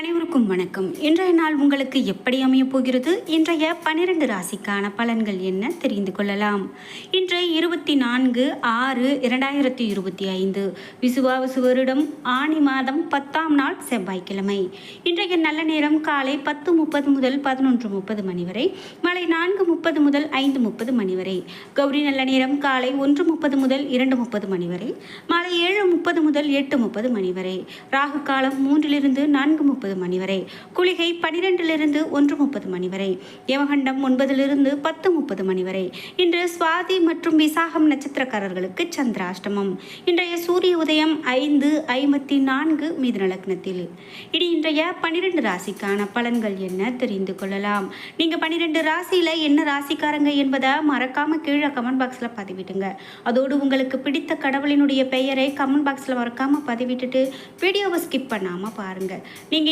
அனைவருக்கும் வணக்கம். இன்றைய நாள் உங்களுக்கு எப்படி அமையப் போகிறது? இன்றைய பனிரெண்டு ராசிக்கான பலன்கள் என்ன? தெரிந்து கொள்ளலாம். இன்று இருபத்தி நான்கு ஆறு இரண்டாயிரத்தி இருபத்தி ஐந்து. விசுவாவசு வருடம் ஆணி மாதம் பத்தாம் நாள் செவ்வாய்க்கிழமை. இன்றைய நல்ல நேரம் காலை பத்து முப்பது முதல் பதினொன்று முப்பது மணி வரை மாலை நான்கு முப்பது முதல் ஐந்து முப்பது மணி வரை கௌரி நல்ல நேரம் காலை ஒன்று முப்பது முதல் இரண்டு முப்பது மணி வரை மாலை ஏழு முப்பது முதல் எட்டு முப்பது மணி வரை ராகு காலம் மூன்றிலிருந்து நான்கு முப்பது மணி வரை. குளிகை பனிரெண்டிலிருந்து ஒன்று முப்பது மணி வரை. யமகண்டம் ஒன்பதிலிருந்து பத்து முப்பது மணி வரை. இன்று சுவாதி மற்றும் விசாகம் நட்சத்திரக்காரர்களுக்கு சந்திராஷ்டமம். இன்றைய சூரிய உதயம் ஐந்து ஐம்பத்தி நான்கு மீது லக்னத்தில். இனி இன்றைய பனிரெண்டு ராசிக்கான பலன்கள் என்ன தெரிந்து கொள்ளலாம். நீங்க பன்னிரெண்டு ராசியில என்ன ராசிக்காரங்க என்பதை மறக்காம கீழே கமெண்ட் பாக்ஸ்ல பதிவிடுங்க. அதோடு உங்களுக்கு பிடித்த கடவுளினுடைய பெயரை கமெண்ட் பாக்ஸ்ல மறக்காம பதிவிட்டுட்டு வீடியோவை ஸ்கிப் பண்ணாம பாருங்க. நீங்க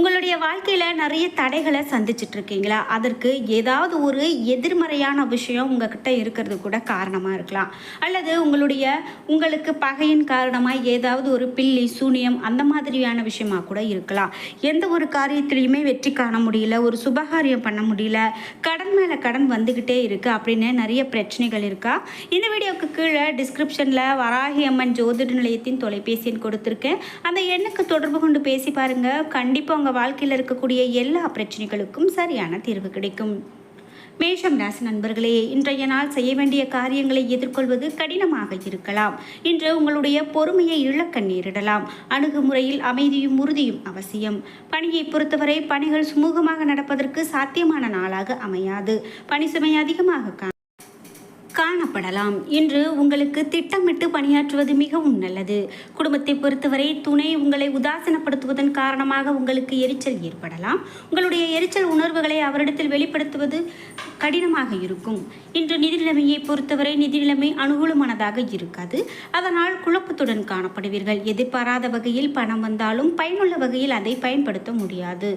உங்களுடைய வாழ்க்கையில் நிறைய தடைகளை சந்திச்சிட்டு இருக்கீங்களா அதற்கு ஏதாவது ஒரு எதிர்மறையான விஷயம் உங்ககிட்ட இருக்கிறது கூட காரணமாக இருக்கலாம். அல்லது உங்களுடைய உங்களுக்கு பகையின் காரணமாக ஏதாவது ஒரு பில்லி சூனியம் அந்த மாதிரியான விஷயமாக கூட இருக்கலாம். எந்த ஒரு காரியத்திலையுமே வெற்றி காண முடியல ஒரு சுபகாரியம் பண்ண முடியல கடன் மேலே கடன் வந்துக்கிட்டே இருக்குது அப்படின்னு நிறைய பிரச்சனைகள் இருக்கா? இந்த வீடியோவுக்கு கீழே டிஸ்கிரிப்ஷனில் வராகி அம்மன் ஜோதிட நிலையத்தின் தொலைபேசி எண் கொடுத்துருக்கேன். அந்த எண்ணுக்கு தொடர்பு கொண்டு பேசி பாருங்கள் கண்டிப்பாக உங்கள் வாழ்க்கையில் இருக்கக்கூடிய எல்லா பிரச்சனைகளுக்கும் சரியான தீர்வு கிடைக்கும். மேஷம் ராசி நண்பர்களே இன்றைய நாள் செய்ய வேண்டிய காரியங்களை எதிர்கொள்வது கடினமாக இருக்கலாம். இன்று உங்களுடைய பொறுமையை இழக்க நேரிடலாம். அணுகுமுறையில் அமைதியும் உறுதியும் அவசியம். பணியை பொறுத்தவரை பணிகள் சுமூகமாக நடப்பதற்கு சாத்தியமான நாளாக அமையாது. பணி சுமை அதிகமாக கா காணப்படலாம். இன்று உங்களுக்கு திட்டமிட்டு பணியாற்றுவது மிகவும் நல்லது. குடும்பத்தை பொறுத்தவரை துணை உங்களை உதாசீனப்படுத்துவதன் காரணமாக உங்களுக்கு எரிச்சல் ஏற்படலாம். உங்களுடைய எரிச்சல் உணர்வுகளை அவரிடத்தில் வெளிப்படுத்துவது கடினமாக இருக்கும். இன்று நிதி நிலைமையை பொறுத்தவரை நிதி நிலைமை அனுகூலமானதாக இருக்காது. அதனால் குழப்பத்துடன் காணப்படுவீர்கள். எதிர்பாராத வகையில் பணம் வந்தாலும் பயனுள்ள வகையில் அதை பயன்படுத்த முடியாது.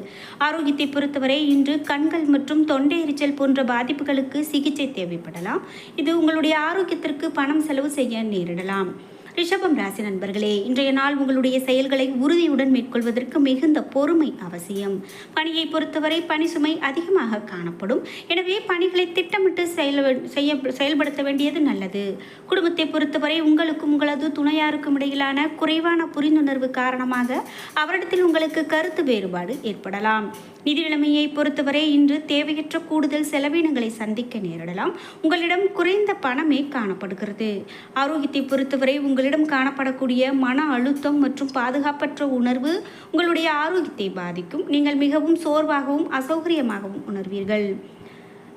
ஆரோக்கியத்தை பொறுத்தவரை இன்று கண்கள் மற்றும் தொண்டை எரிச்சல் போன்ற பாதிப்புகளுக்கு சிகிச்சை தேவைப்படலாம். இது உங்களுடைய ஆரோக்கியத்திற்கு பணம் செலவு செய்ய நேரிடலாம். ரிஷபம் ராசி நண்பர்களே இன்றைய நாள் உங்களுடைய செயல்களை உறுதியுடன் மேற்கொள்வதற்கு மிகுந்த பொறுமை அவசியம். பணியை பொறுத்தவரை பணி சுமை அதிகமாக காணப்படும். எனவே பணிகளை திட்டமிட்டு செயல் செய்ய செயல்படுத்த வேண்டியது நல்லது. குடும்பத்தை பொறுத்தவரை உங்களுக்கும் உங்களது துணையாருக்கும் இடையிலான குறைவான புரிந்துணர்வு காரணமாக அவரிடத்தில் உங்களுக்கு கருத்து வேறுபாடு ஏற்படலாம். நிதி நிலைமையை பொறுத்தவரை இன்று தேவையற்ற கூடுதல் செலவினங்களை சந்திக்க நேரிடலாம். உங்களிடம் குறைந்த பணமே காணப்படுகிறது. ஆரோக்கியத்தை பொறுத்தவரை உங்களிடம் காணப்படக்கூடிய மன அழுத்தம் மற்றும் பாதுகாப்பற்ற உணர்வு உங்களுடைய ஆரோக்கியத்தை பாதிக்கும். நீங்கள் மிகவும் சோர்வாகவும் அசௌகரியமாகவும் உணர்வீர்கள்.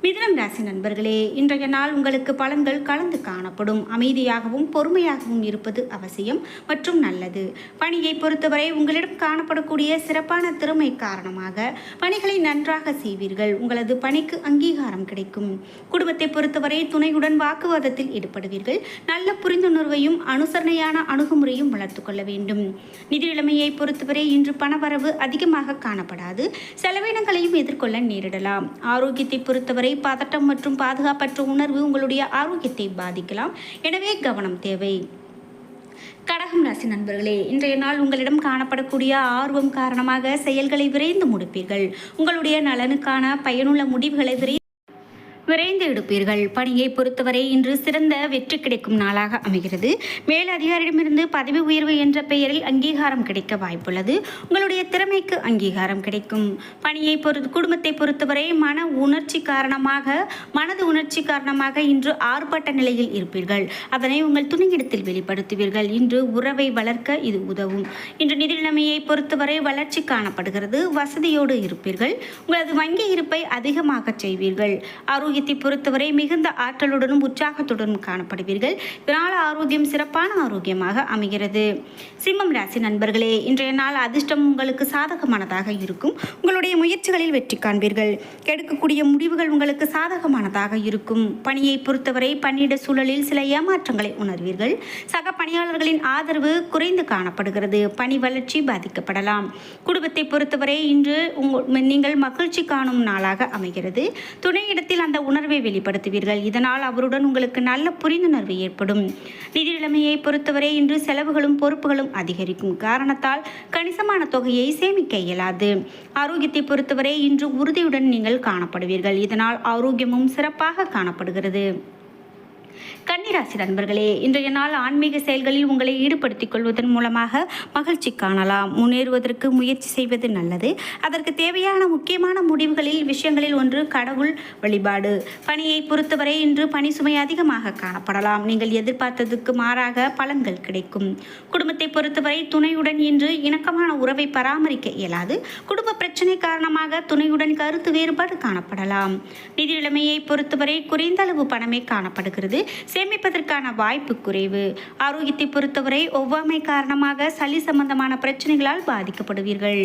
மிதனம் ராசி நண்பர்களே இன்றைய நாள் உங்களுக்கு பலன்கள் கலந்து காணப்படும். அமைதியாகவும் பொறுமையாகவும் இருப்பது அவசியம் மற்றும் நல்லது. பணியை பொறுத்தவரை உங்களிடம் காணப்படக்கூடிய சிறப்பான திறமை காரணமாக பணிகளை நன்றாக செய்வீர்கள். உங்களது பணிக்கு அங்கீகாரம் கிடைக்கும். குடும்பத்தை பொறுத்தவரை துணையுடன் வாக்குவாதத்தில் ஈடுபடுவீர்கள். நல்ல புரிந்துணர்வையும் அனுசரணையான அணுகுமுறையும் வளர்த்து கொள்ள வேண்டும். நிதி நிலைமையை பொறுத்தவரை இன்று பணவரவு அதிகமாக காணப்படாது. செலவினங்களையும் எதிர்கொள்ள நேரிடலாம். ஆரோக்கியத்தை பொறுத்தவரை பதட்டம் மற்றும் பாதுகாப்பற்ற உணர்வு உங்களுடைய ஆரோக்கியத்தை பாதிக்கலாம். எனவே கவனம் தேவை. கடகம் ராசி நண்பர்களே இன்றைய நாள் உங்களிடம் காணப்படக்கூடிய ஆர்வம் காரணமாக செயல்களை விரைந்து முடிப்பீர்கள். உங்களுடைய நலனுக்கான பயனுள்ள முடிவுகளை விரை விரைந்து எடுப்பீர்கள். பணியை பொறுத்தவரை இன்று சிறந்த வெற்றி கிடைக்கும் நாளாக அமைகிறது. மேல் அதிகாரியிடமிருந்து பதவி உயர்வு என்ற பெயரில் அங்கீகாரம் கிடைக்க வாய்ப்புள்ளது. உங்களுடைய திறமைக்கு அங்கீகாரம் கிடைக்கும். பணியை பொறு குடும்பத்தை பொறுத்தவரை மன உணர்ச்சி காரணமாக மனது உணர்ச்சி காரணமாக இன்று ஆர்ப்பாட்ட நிலையில் இருப்பீர்கள். அதனை உங்கள் துணியிடத்தில் வெளிப்படுத்துவீர்கள். இன்று உறவை வளர்க்க இது உதவும். இன்று நிதி நிலைமையை பொறுத்தவரை வளர்ச்சி காணப்படுகிறது. வசதியோடு இருப்பீர்கள். உங்களது வங்கி இருப்பை அதிகமாக செய்வீர்கள். அருகே ஆரோக்கியத்தை பொறுத்தவரை மிகுந்த ஆற்றலுடனும் உற்சாகத்துடனும் காணப்படுவீர்கள். இதனால் ஆரோக்கியம் சிறப்பான ஆரோக்கியமாக அமைகிறது. சிம்மம் ராசி நண்பர்களே இன்றைய நாள் அதிர்ஷ்டம் உங்களுக்கு சாதகமானதாக இருக்கும். உங்களுடைய முயற்சிகளில் வெற்றி காண்பீர்கள். எடுக்கக்கூடிய முடிவுகள் உங்களுக்கு சாதகமானதாக இருக்கும். பணியை பொறுத்தவரை பணியிட சூழலில் சில ஏமாற்றங்களை உணர்வீர்கள். சக பணியாளர்களின் ஆதரவு குறைந்து காணப்படுகிறது. பணி வளர்ச்சி பாதிக்கப்படலாம். குடும்பத்தை பொறுத்தவரை இன்று உங்கள் நீங்கள் மகிழ்ச்சி காணும் நாளாக அமைகிறது. துணையிடத்தில் அந்த உணர்வை வெளிப்படுத்துவீர்கள். இதனால் அவருடன் உங்களுக்கு நல்ல புரிந்துணர்வு ஏற்படும். நிதி நிலைமையை பொறுத்தவரை இன்று செலவுகளும் பொறுப்புகளும் அதிகரிக்கும் காரணத்தால் கணிசமான தொகையை சேமிக்க இயலாது. ஆரோக்கியத்தை பொறுத்தவரை இன்று உறுதியுடன் நீங்கள் காணப்படுவீர்கள். இதனால் ஆரோக்கியமும் சிறப்பாக காணப்படுகிறது. கன்னிராசி நண்பர்களே இன்றைய நாள் ஆன்மீக செயல்களில் உங்களை ஈடுபடுத்திக் கொள்வதன் மூலமாக மகிழ்ச்சி காணலாம். முன்னேறுவதற்கு முயற்சி செய்வது நல்லது. அதற்கு தேவையான முக்கியமான முடிவுகளில் விஷயங்களில் ஒன்று கடவுள் வழிபாடு. பணியை பொறுத்தவரை இன்று பணி சுமை அதிகமாக காணப்படலாம். நீங்கள் எதிர்பார்த்ததுக்கு மாறாக பலன்கள் கிடைக்கும். குடும்பத்தை பொறுத்தவரை துணையுடன் இன்று இணக்கமான உறவை பராமரிக்க இயலாது. குடும்ப பிரச்சனை காரணமாக துணையுடன் கருத்து வேறுபாடு காணப்படலாம். நிதி நிலைமையை பொறுத்தவரை குறைந்த அளவு பணமே காணப்படுகிறது. சேமிப்பதற்கான வாய்ப்பு குறைவு. ஆரோக்கியத்தை பொறுத்தவரை ஒவ்வாமை காரணமாக சளி சம்பந்தமான பிரச்சனைகளால் பாதிக்கப்படுவீர்கள்.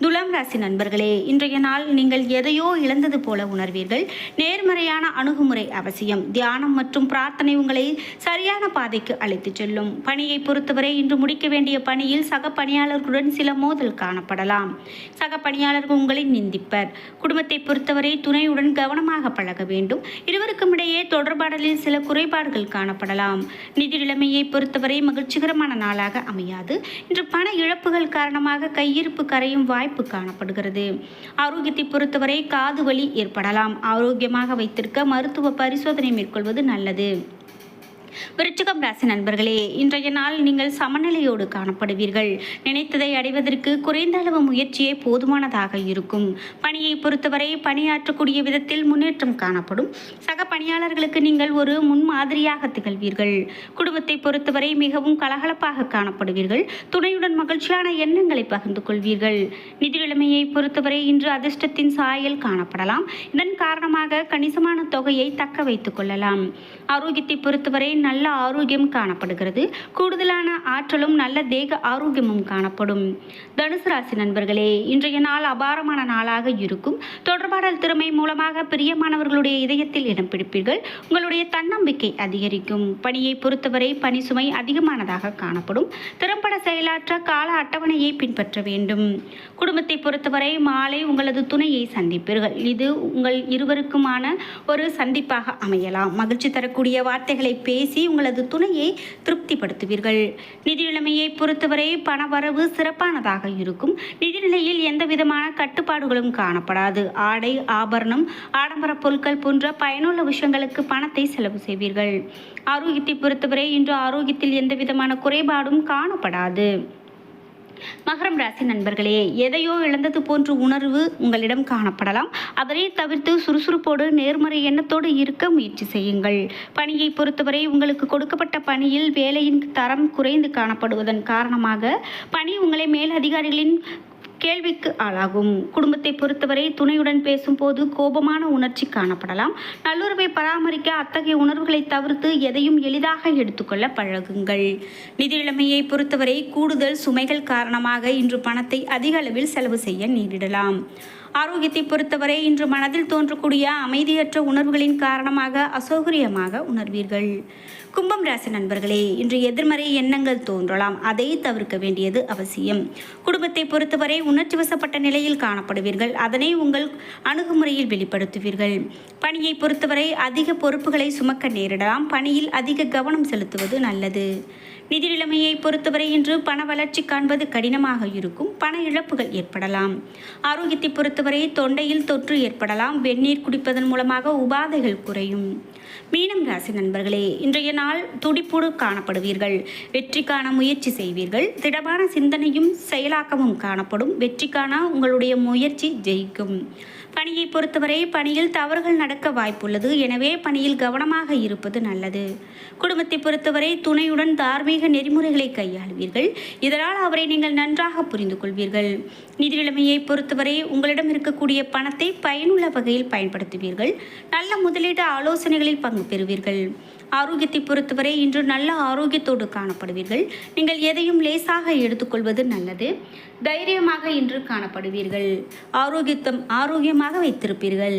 துலாம் ராசி நண்பர்களே இன்றைய நாள் நீங்கள் எதையோ இழந்தது போல உணர்வீர்கள். நேர்மறையான அணுகுமுறை அவசியம். தியானம் மற்றும் பிரார்த்தனை உங்களை சரியான பாதைக்கு அழைத்துச் செல்லும். பணியை பொறுத்தவரை இன்று முடிக்க வேண்டிய பணியில் சக பணியாளர்களுடன் சில மோதல் காணப்படலாம். சக பணியாளர்கள் உங்களை நிந்திப்பர். குடும்பத்தை பொறுத்தவரை துணையுடன் கவனமாக பழக வேண்டும். இருவருக்கும் இடையே தொடர்பாடலில் சில குறைபாடுகள் காணப்படலாம். நிதி நிலைமையை பொறுத்தவரை மகிழ்ச்சிகரமான நாளாக அமையாது. இன்று பண இழப்புகள் காரணமாக கையிருப்பு கரையும் வாய்ப்பு காணப்படுகிறது. ஆரோக்கியத்தை பொறுத்தவரை காது வலி ஏற்படலாம். ஆரோக்கியமாக வைத்திருக்க மருத்துவ பரிசோதனை மேற்கொள்வது நல்லது. விருச்சிகம் ராசி நண்பர்களே இன்றைய நாள் நீங்கள் சமநிலையோடு காணப்படுவீர்கள். நினைத்ததை அடைவதற்கு குறைந்த அளவு முயற்சியே போதுமானதாக இருக்கும். பணியை பொறுத்தவரை பணியாற்றக்கூடிய விதத்தில் முன்னேற்றம் காணப்படும். சக பணியாளர்களுக்கு நீங்கள் ஒரு முன்மாதிரியாக திகழ்வீர்கள். குடும்பத்தை பொறுத்தவரை மிகவும் கலகலப்பாக காணப்படுவீர்கள். துணையுடன் மகிழ்ச்சியான எண்ணங்களை பகிர்ந்து கொள்வீர்கள். நிதி நிலைமையை பொறுத்தவரை இன்று அதிர்ஷ்டத்தின் சாயல் காணப்படலாம். இதன் காரணமாக கணிசமான தொகையை தக்க வைத்துக் கொள்ளலாம். ஆரோக்கியத்தை பொறுத்தவரை நல்ல ஆரோக்கியம் காணப்படுகிறது. கூடுதலான ஆற்றலும் நல்ல தேக ஆரோக்கியமும் காணப்படும். தனுசு ராசி நண்பர்களே இன்றைய நாள் அபாரமான நாளாக இருக்கும். தொடர்பாடல் திறமை மூலமாக பிரியமானவர்களுடைய இதயத்தில் இடம் பிடிப்பீர்கள். உங்களுடைய தன்னம்பிக்கை அதிகரிக்கும். பணியை பொறுத்தவரை பணி சுமை அதிகமானதாக காணப்படும். திறம்பட செயலாற்ற கால அட்டவணையை பின்பற்ற வேண்டும். குடும்பத்தை பொறுத்தவரை மாலை உங்களது துணையை சந்திப்பீர்கள். இது உங்கள் இருவருக்குமான ஒரு சந்திப்பாக அமையலாம். மகிழ்ச்சி தரக்கூடிய வார்த்தைகளை பேசி உங்களது துணையை திருப்திப்படுத்துவீர்கள். நிதி நிலைமையை பொறுத்தவரை பணவரவு சிறப்பானதாக இருக்கும். நிதிநிலையில் எந்த விதமான கட்டுப்பாடுகளும் காணப்படாது. ஆடை ஆபரணம் ஆடம்பர பொருட்கள் போன்ற பயனுள்ள விஷயங்களுக்கு பணத்தை செலவு செய்வீர்கள். ஆரோக்கியத்தை பொறுத்தவரை இன்று ஆரோக்கியத்தில் எந்த விதமான குறைபாடும் காணப்படாது. மகரம் ராசி நண்பர்களே எதையோ இழந்தது போன்ற உணர்வு உங்களிடம் காணப்படலாம். அதனை தவிர்த்து சுறுசுறுப்போடு நேர்மறை எண்ணத்தோடு இருக்க முயற்சி செய்யுங்கள். பணியை பொறுத்தவரை உங்களுக்கு கொடுக்கப்பட்ட பணியில் வேலையின் தரம் குறைந்து காணப்படுவதன் காரணமாக பணி உங்களை மேலதிகாரிகளின் கேள்விக்கு ஆளாகும். குடும்பத்தை பொறுத்தவரை துணையுடன் பேசும்போது கோபமான உணர்ச்சி காணப்படலாம். நல்லுறவை பராமரிக்க அத்தகைய உணர்வுகளை தவிர்த்து எதையும் எளிதாக எடுத்துக்கொள்ள பழகுங்கள். நிதி நிலைமையை பொறுத்தவரை கூடுதல் சுமைகள் காரணமாக இன்று பணத்தை அதிக அளவில் செலவு செய்ய நேரிடலாம். ஆரோக்கியத்தை பொறுத்தவரை இன்று மனதில் தோன்றக்கூடிய அமைதியற்ற உணர்வுகளின் காரணமாக அசௌகரியமாக உணர்வீர்கள். கும்பம் ராசி நண்பர்களே இன்று எதிர்மறை எண்ணங்கள் தோன்றலாம். அதை தவிர்க்க வேண்டியது அவசியம். குடும்பத்தை பொறுத்தவரை உணர்ச்சி வசப்பட்ட நிலையில் காணப்படுவீர்கள். அதனை உங்கள் அணுகுமுறையில் வெளிப்படுத்துவீர்கள். பணியை பொறுத்தவரை அதிக பொறுப்புகளை சுமக்க நேரிடலாம். பணியில் அதிக கவனம் செலுத்துவது நல்லது. நிதி நிலைமையை பொறுத்தவரை இன்று பண வளர்ச்சி காண்பது கடினமாக இருக்கும். பண இழப்புகள் ஏற்படலாம். ஆரோக்கியத்தை பொறுத்தவரை தொண்டையில் தொற்று ஏற்படலாம். வெந்நீர் குடிப்பதன் மூலமாக உபாதைகள் குறையும். மீனம் ராசி நண்பர்களே இன்றைய நாள் துடிப்போடு காணப்படுவீர்கள். வெற்றிக்கான முயற்சி செய்வீர்கள். திடமான சிந்தனையும் செயலாக்கமும் காணப்படும். வெற்றிக்கான உங்களுடைய முயற்சி ஜெயிக்கும். பணியை பொறுத்தவரை பணியில் தவறுகள் நடக்க வாய்ப்புள்ளது. எனவே பணியில் கவனமாக இருப்பது நல்லது. குடும்பத்தை பொறுத்தவரை துணையுடன் தார்மீக நெறிமுறைகளை கையாளுவீர்கள். இதனால் அவரை நீங்கள் நன்றாக புரிந்து கொள்வீர்கள். நிதிநிலைமையை பொறுத்தவரை உங்களிடம் இருக்கக்கூடிய பணத்தை பயனுள்ள வகையில் பயன்படுத்துவீர்கள். நல்ல முதலீட்டு ஆலோசனைகளில் பங்கு பெறுவீர்கள். ஆரோக்கியத்தை பொறுத்தவரை இன்று நல்ல ஆரோக்கியத்தோடு காணப்படுவீர்கள். நீங்கள் எதையும் லேசாக எடுத்துக்கொள்வது நல்லது. தைரியமாக இன்று காணப்படுவீர்கள். ஆரோக்கியத்தம் ஆரோக்கியமாக வைத்திருப்பீர்கள்.